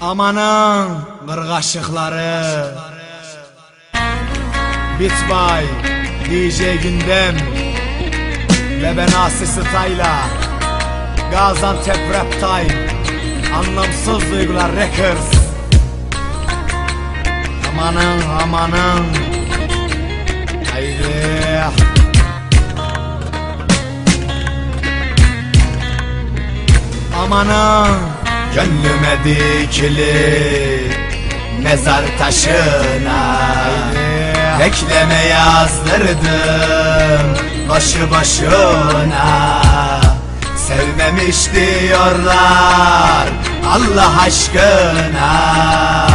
Amanın kırgaşıkları Beat by DJ Gündem. Ve ben Asi Style'a Gaziantep Rap Time. Anlamsız Duygular Records. Amanın amanın. Haydi. Amanın Gönlüme dikili Mezar taşına. Bekleme yazdırdım Başı başına. Sevmemiş diyorlar Allah aşkına.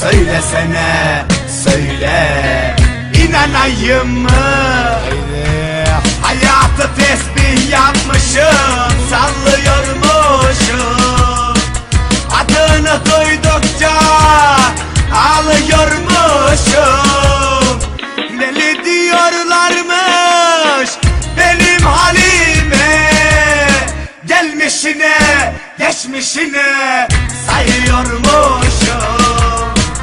Söylesene söyle inanayım mı? Hayatı tesbih yapmışım Sallıyormuşum Deli diyorlarmış benim halime. Gelmişine geçmişine sayıyormuşum.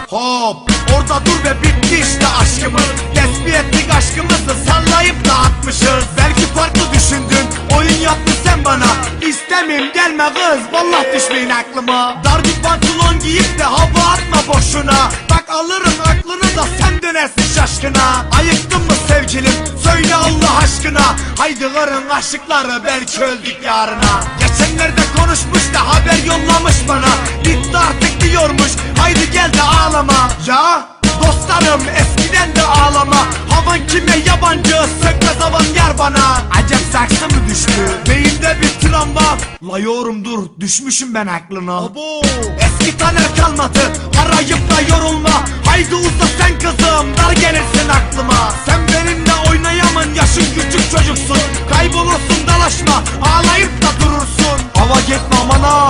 Hop orada dur ve bitti işte aşkımız. Tesbih ettik aşkımızı sallayıp dağıtmışız. Belki farklı düşündün oyun yaptın sen bana. İstemeyim gelme kız vallahi düşmeyin aklıma. Dar bir pantolon giyip de hava atma boşuna. Bak alırım aklını da sen dönersin şaşkına. Mı sevgilim. Söyle Allah aşkına. Haydi varın aşıkları belki öldük yarına. Geçenlerde konuşmuş da haber yollamış bana. Bitti artık diyormuş haydi gel de ağlama. Ya? Dostlarım eskiden de ağlama. Havan kime yabancı sökmez havan yer bana. Acep saksı mı düştü? Beyinde bir travma La yorum dur düşmüşüm ben aklına. Abo. Eski taner kalmadı Dalaşma ağlayıp da durursun. Hava gitme aman ha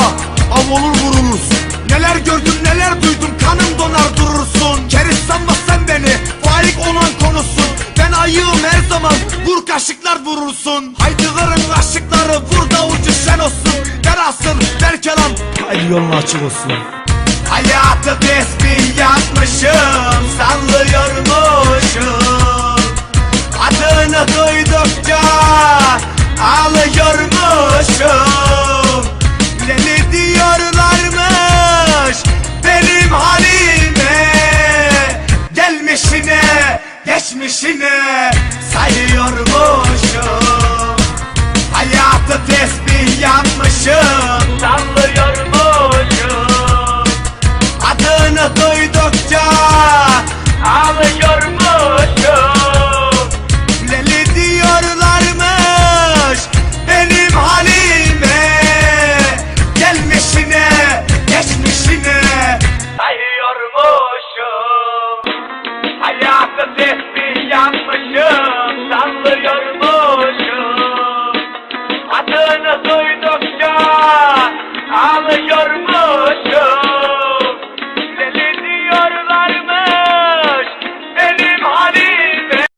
av olur vururuz. Neler gördüm neler duydum kanım donar durursun. Keriz sanma sen beni faik olan konusun. Ben ayığım her zaman vur kaşıklar vurursun. Haydi kırın kaşıkları vur da ucu şen olsun. Der asıl der kelam Haydi yolun açık olsun. Hayatı tesbih yapmışım Sallıyormuşum ağlıyormuşum Deli diyorlarmış benim halime. Gelmişine geçmişine sayıyormuşum. Hayatı tesbih yapmışım Sallıyormuşum